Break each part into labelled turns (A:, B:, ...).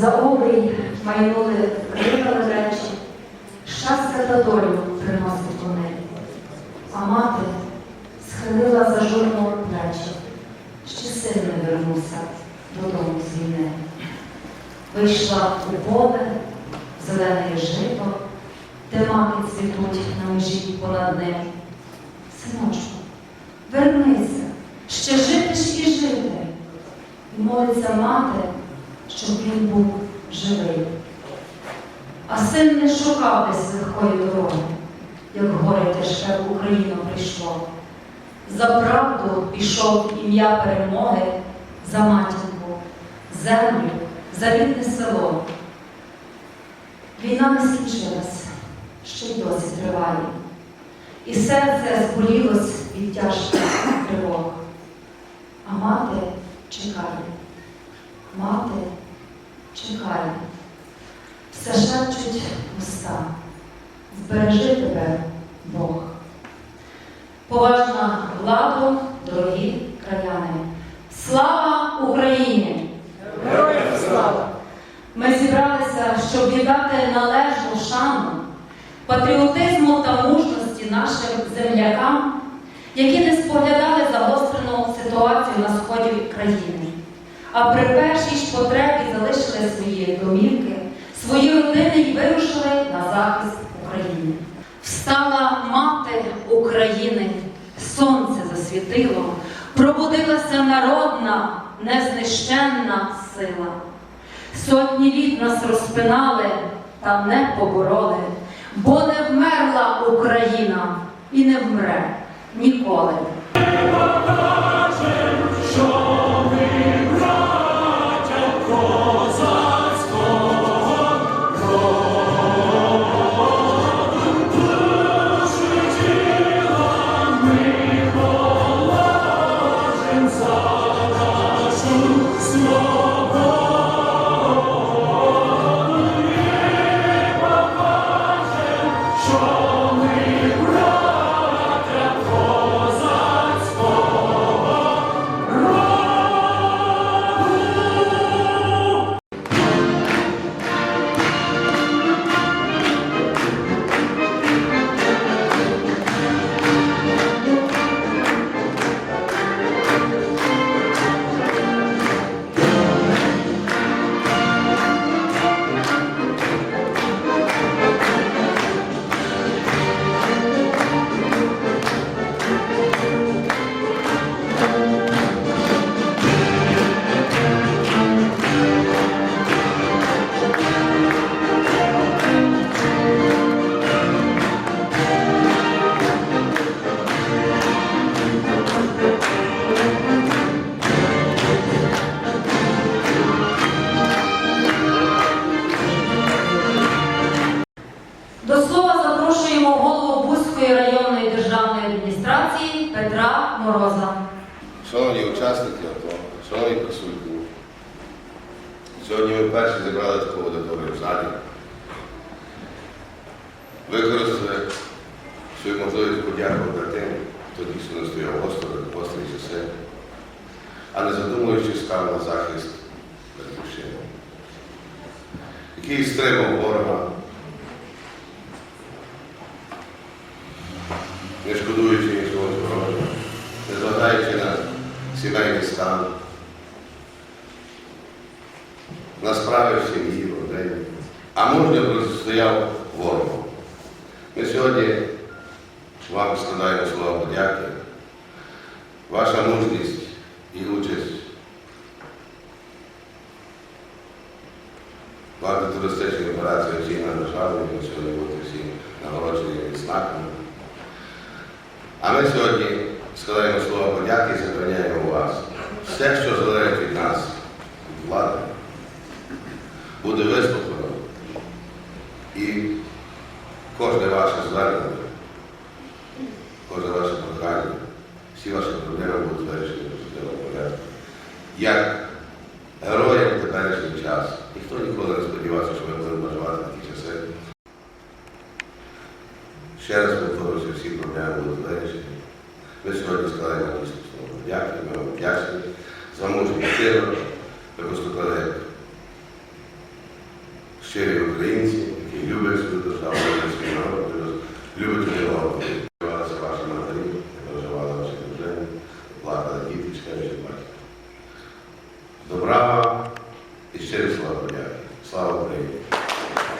A: За обрій майнули крикали речі, щастя та долю приносить вони. А мати схилила за журну плечі, ще син не вернувся додому з війни. Вийшла у поле, зелене жито, де маки цвітуть на межі понад ним. Синочку, вернися, ще жити ж і жити. І молиться мати, щоб він був живий. А син не шукав десь легкої дороги, як горе тяжке в Україну прийшло. За правду пішов ім'я перемоги, за матінку, землю, за рідне село. Війна не скінчилася, ще й досі триває. І серце зболілось від тяжких тривог. А мати чекає, мати чекає, все шепчуть уста, збережи тебе, Бог. Поважна владу, дорогі краяни, слава Україні!
B: Героям слава!
A: Ми зібралися, щоб віддати належну шану, патріотизму та мужності нашим землякам, які не споглядали загострену ситуацію на сході країни, а при першій ж потребі залишили свої домівки, свої родини і вирушили на захист України. Встала мати України, сонце засвітило, пробудилася народна, незнищенна сила. Сотні літ нас розпинали та не побороли, бо не вмерла Україна і не вмре ніколи. До
C: зібрали таку аудиторію в залі. Використали свою можливість подякувати тим, хто дійсно не стояв в гострі часи, а не задумуючись став на захист батьківщини, який стримав ворога, не шкодуючи нічого здоров'я, незважаючи на сімейний стан, на справи в сім'ї, в родині, а мужньо протистояв ворогу. Ми сьогодні вам складаємо слова подяки. Ваша мужність і участь в антитерористичній операції оцінена державою, ми сьогодні бути всі нагороджені відзнаками. А ми сьогодні складаємо слова подяки і запевняємо вас. Все, що залежить від нас, від влади, буде вислухано. І кожне ваше звернення, кожне ваше прохання, всі ваші проблеми будуть вирішені в позитивному порядку. Як героям теперішній час, ніхто ніколи не сподівався, що ми будемо проживати такі часи. Ще раз повторюся, всі проблеми будуть вирішені. Ми сьогодні складаємо дійсно слово. Дякую, ми вам вдячні мужність щиро. Слава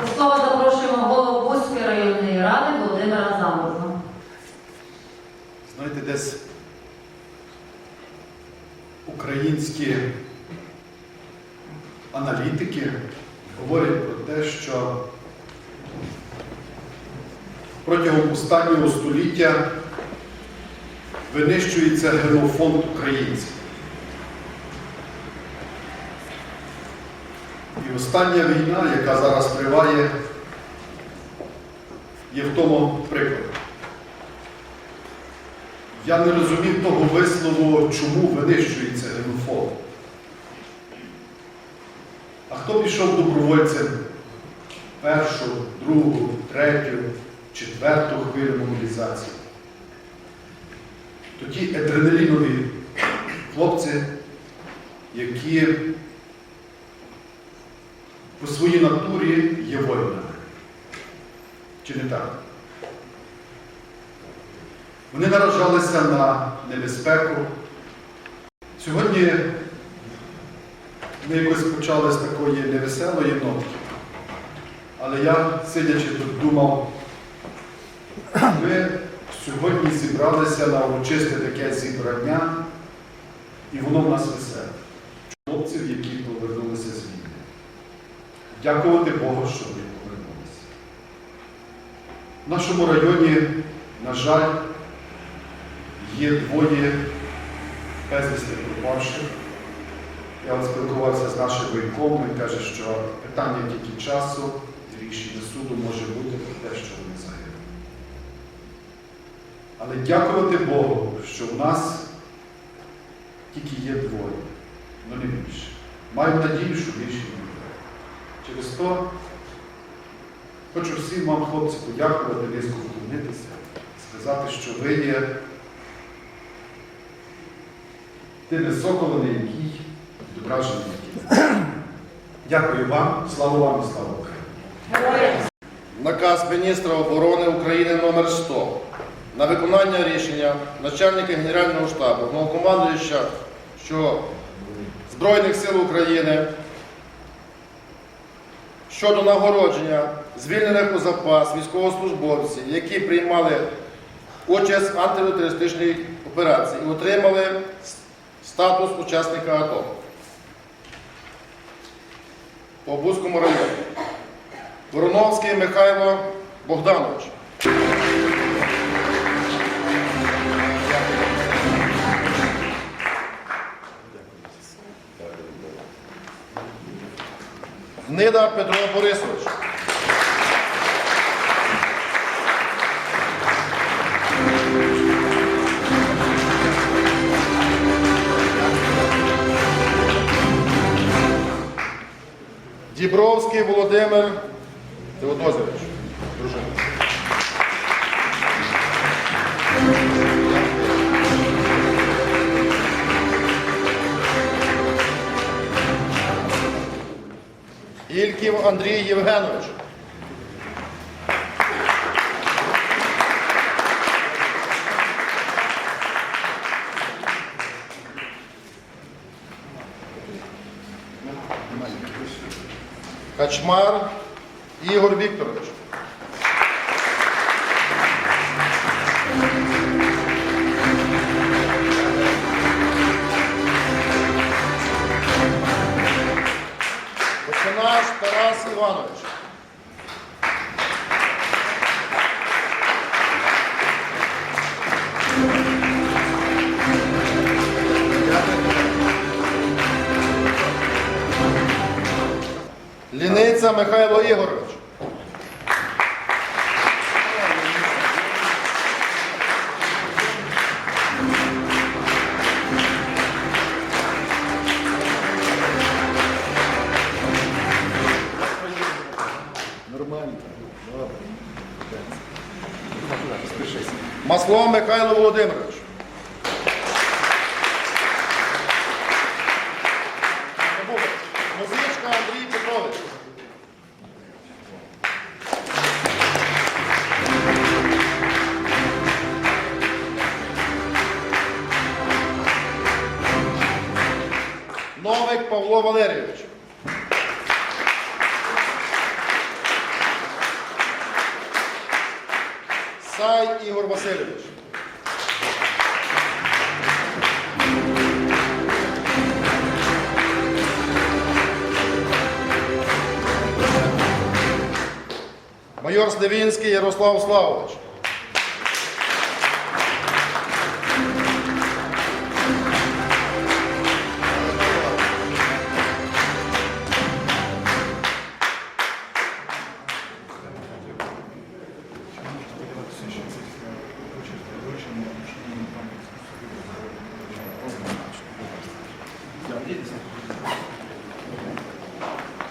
A: До слова запрошуємо голову Бузької районної ради Володимира Замороза.
D: Знаєте, десь українські аналітики говорять про те, що протягом останнього століття винищується генофонд українців. І остання війна, яка зараз триває, є в тому прикладом. Я не розумів того вислову, чому винищується генофоб. А хто пішов добровольцем першу, другу, третю, четверту хвилю мобілізації? То ті адреналінові хлопці, які своїй натурі є воїнами. Чи не так? Вони наражалися на небезпеку. Сьогодні ми якось почали з такої невеселої нотки. Але я, сидячи тут, думав, ми сьогодні зібралися на урочисте таке зібрання, і воно в нас веселе. Хлопців, які повернулися з війни. Дякувати Богу, що вони повернулися. В нашому районі, на жаль, є двоє безвісти пропавших. Я от спілкувався з нашим воєнком, він каже, що питання тільки часу, рішення суду може бути про те, що вони загинули. Але дякувати Богу, що в нас тільки є двоє, але не більше. Маю надію, що більше не. Через то хочу всім вам, хлопці, подякувати, низько вклонитися, сказати, що ви є тими соколами, які відображені. Дякую вам, слава вам і слава Україні.
B: Наказ міністра оборони України номер 100 на виконання рішення начальника Генерального штабу, головнокомандуюча що Збройних сил України щодо нагородження звільнених у запас військовослужбовців, які приймали участь в антитерористичній операції і отримали статус учасника АТО по Бузькому районі. Вороновський Михайло Богданович. Гнида Петро Борисович. Дібровський Володимир Теодозович. Ільків Андрій Євгенович. Качмар Ігор Вікторович. Масло Михайло Володимирович. Майор Сливінський Ярослав Славович.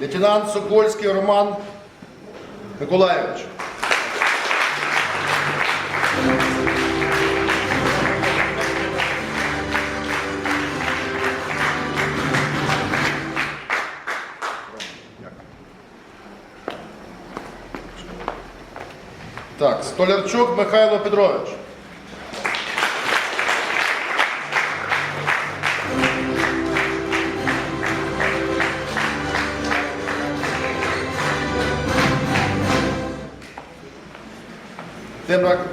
B: Лейтенант Сокольський Роман Миколаєвич. Так, Столярчук Михайло Петрович.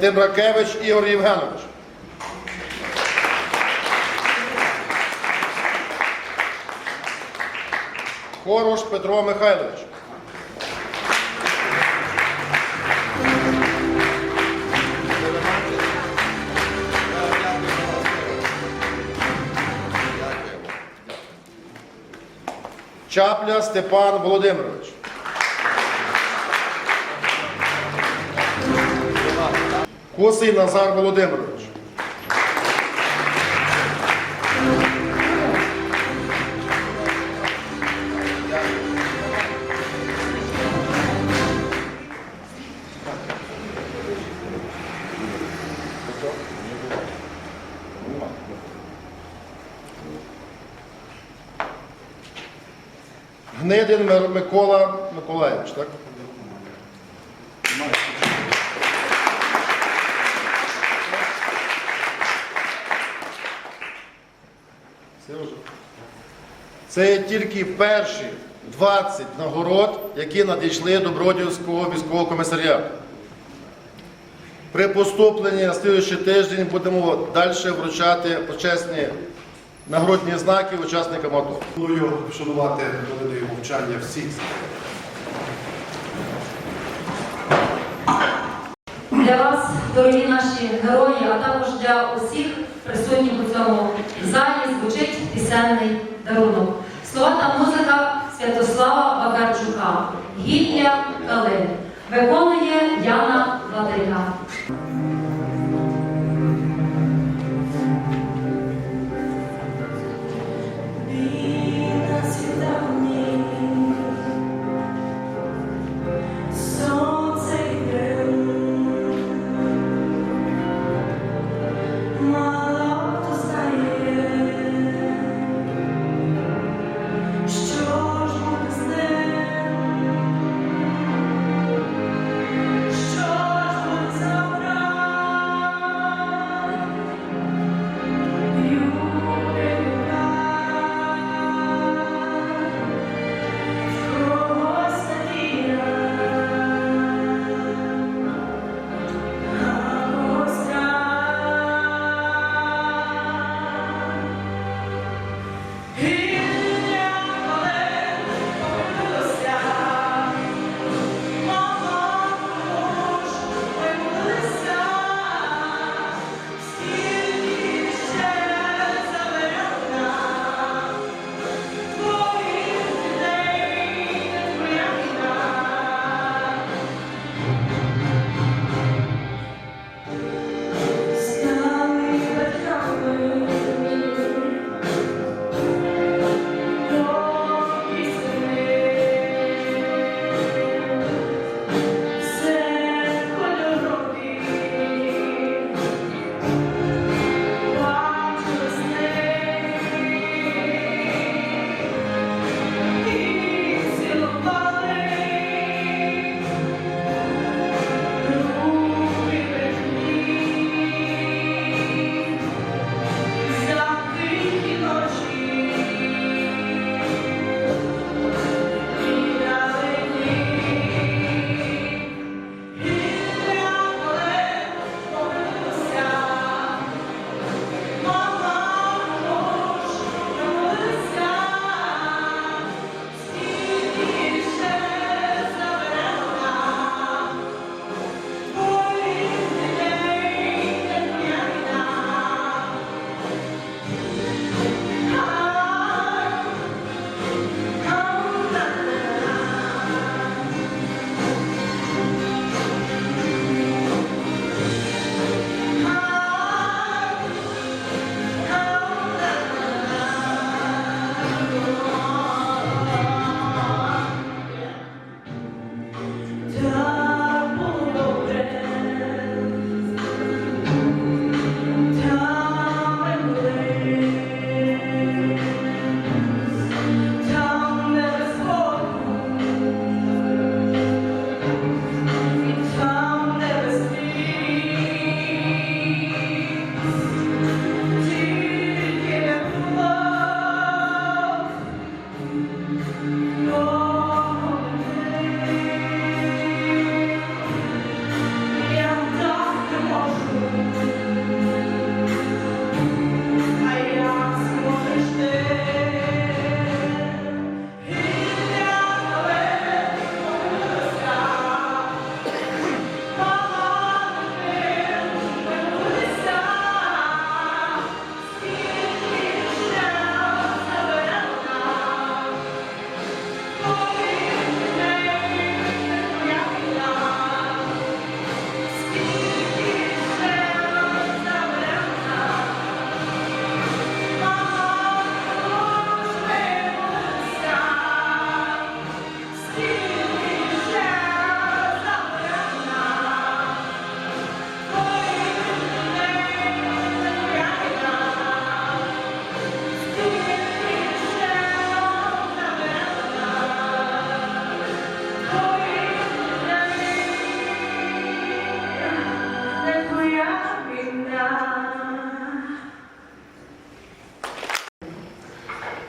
B: Темракевич Ігор Євгенович. Хорош Петро Михайлович. Чапля Степан Володимирович. Косий Назар Володимирович. Гнидин Микола Миколаївич, так? Все вже. Це є тільки перші 20 нагород, які надійшли до Бродівського військового комісаріату. При поступленні на слідуючий тиждень будемо далі вручати почесні нагородні знаки учасникам АТО.
D: Пропоную вшанувати хвилиною мовчання всіх.
A: Для вас, дорогі наші герої, а також для усіх присутніх у цьому залі звучить пісенний дарунок. Слова музика Святослава Бакарчука, Гілля Калин. Виконує Яна Владика.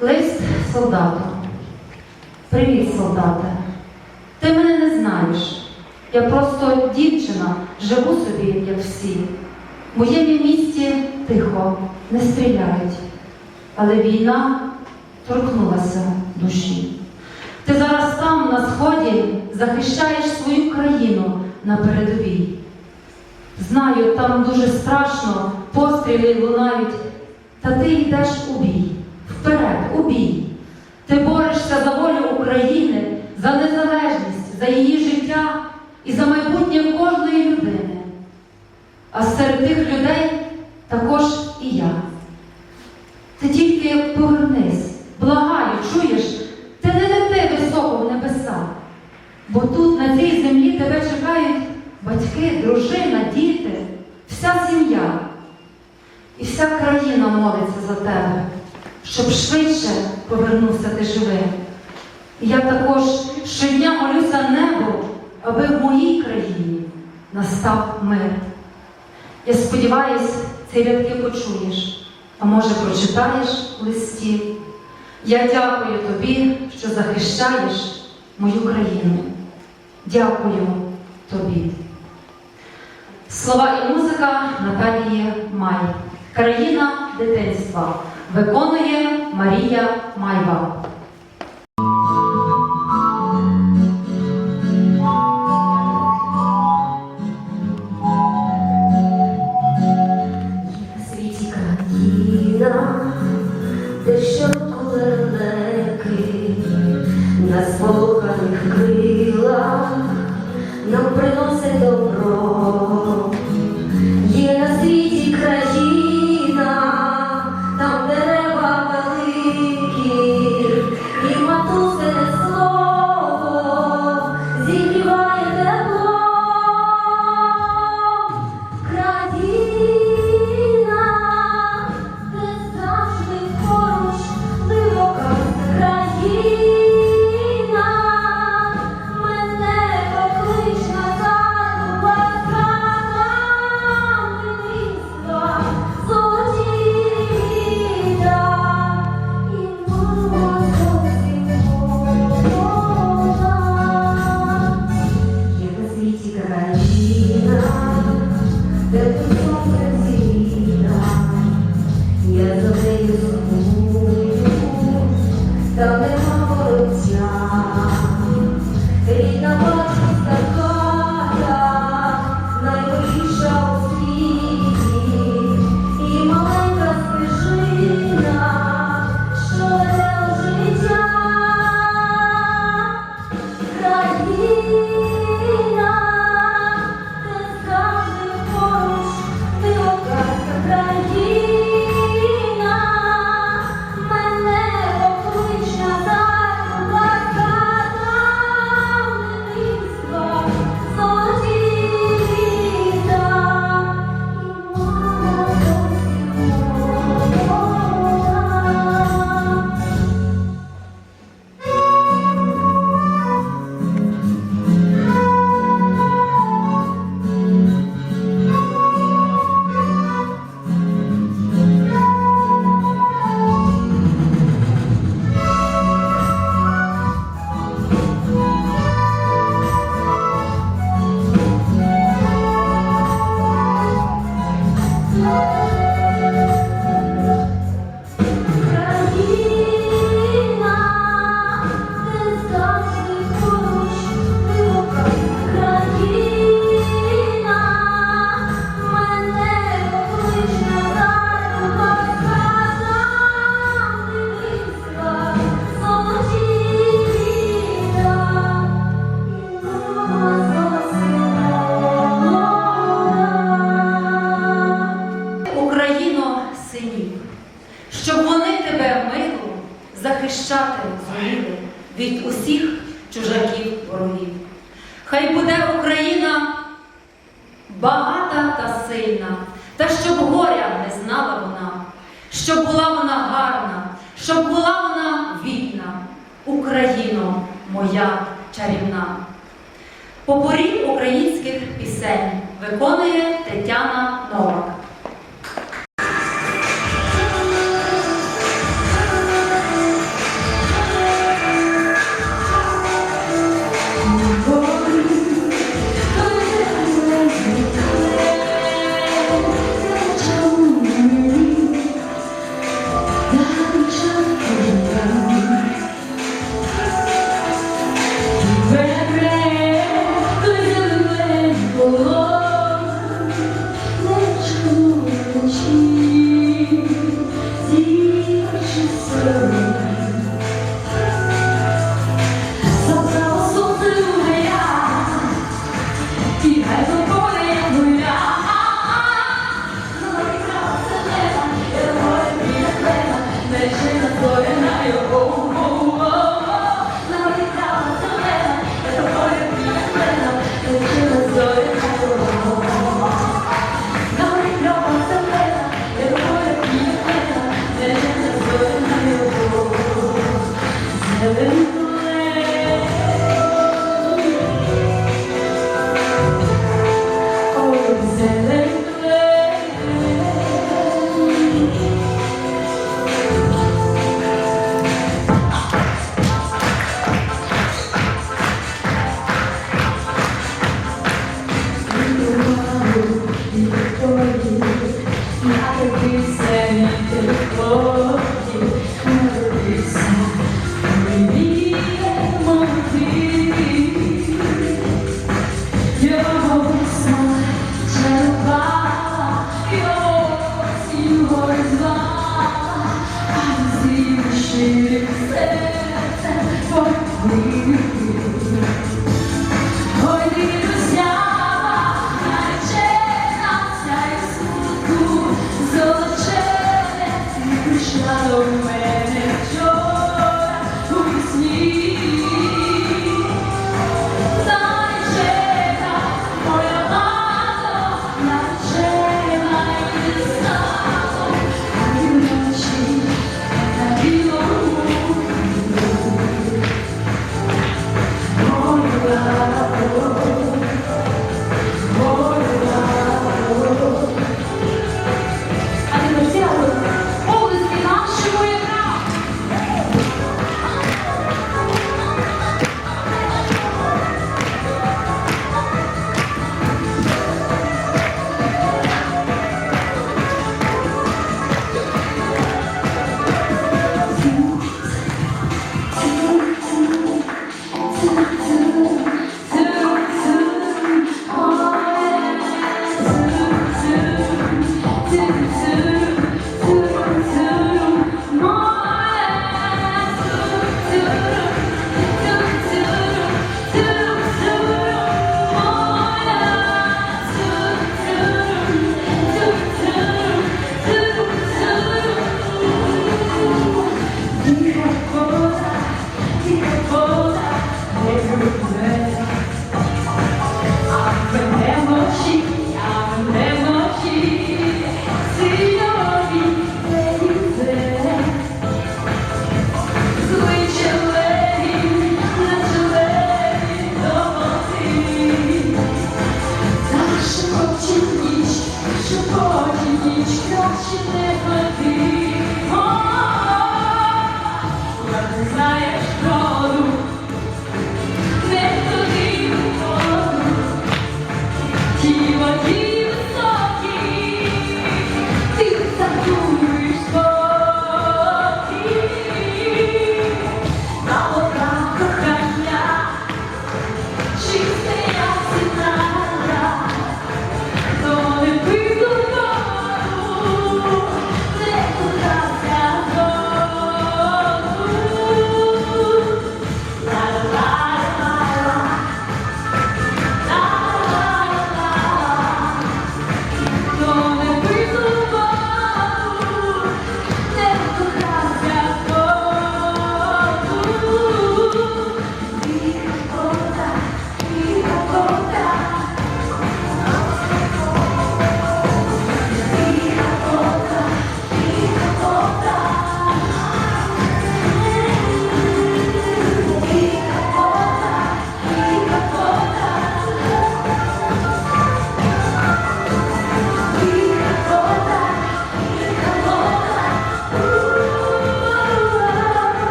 E: Лист солдату. Привіт, солдате. Ти мене не знаєш. Я просто дівчина, живу собі, як всі. В моєму місті тихо, не стріляють. Але війна торкнулася душі. Ти зараз там, на сході, захищаєш свою країну на передовій. Знаю, там дуже страшно, постріли лунають, та ти йдеш у бій, вперед, у бій. Ти борешся за волю України, за незалежність, за її життя і за майбутнє кожної людини. А серед тих людей також і я. Ти тільки повернись, благаю, чуєш, ти не лети високо в небеса, бо тут, на цій землі, тебе чекають батьки, дружина, діти, вся сім'я. І вся країна молиться за тебе, щоб швидше повернувся ти живим. І я також щодня молюся небу, аби в моїй країні настав мир. Я сподіваюсь, ці рядки почуєш, а може прочитаєш в листі. Я дякую тобі, що захищаєш мою країну. Дякую тобі. Слова і музика Наталії Май. Країна дитинства. Виконує Марія Майва.
F: Berlin Хоче ніч, що
E: хоче ніч, краще не
A: плати.